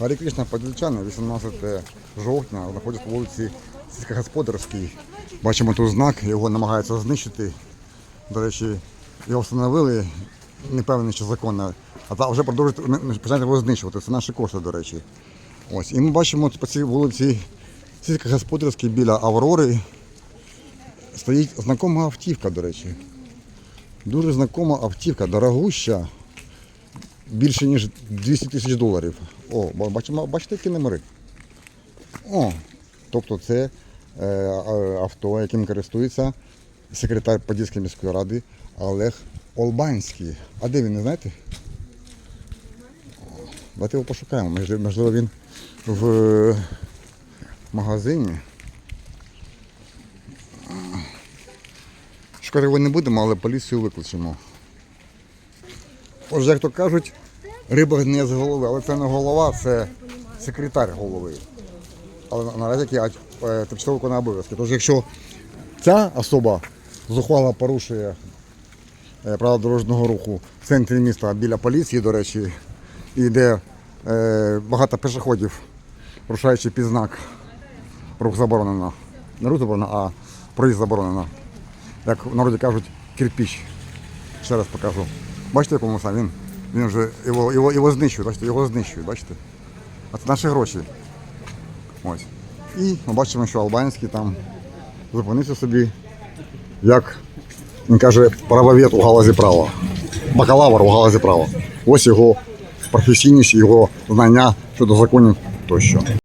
Гарі Кришна Подільчани, 18 жовтня, знаходиться по вулиці Сільськогосподарській. Бачимо тут знак, його намагаються знищити. До речі, його встановили, не певний, що законно, а та вже продовжують починають його знищувати. Це наші кошти, до речі. Ось. І ми бачимо по цій вулиці Сільськогосподарській біля Аврори стоїть знакома автівка, до речі. Дуже знакома автівка, дорогуща, більше ніж 200 тисяч доларів. О, ба- бачите, які номери? О, тобто це е, авто, яким користується секретар Подільської міської ради Олег Олбанський. А де він, не знаєте? Давайте його пошукаємо. Можливо, можливо, він в е, магазині. Шукати його не будемо, але поліцію викличемо. Отже, як то кажуть, риба не з голови, але це не голова, це секретар голови. Але наразі е, тимчасово виконує обов'язки. Тож якщо ця особа зухвало порушує е, правила дорожнього руху в центрі міста біля поліції, до речі, і де е, багато пішоходів, рушаючи під знак, рух заборонено. Не рух заборонено, а проїзд заборонено. Як в народі кажуть, кирпіч. Ще раз покажу. Бачите, якому сам він? Він вже його, його, його знищують, бачите, його знищують, бачите? А це наші гроші. Ось. І ми бачимо, що Албанський там зупинився собі, як він каже, правовед у галузі права. Бакалавр у галузі права. Ось його професійність, його знання щодо законів тощо.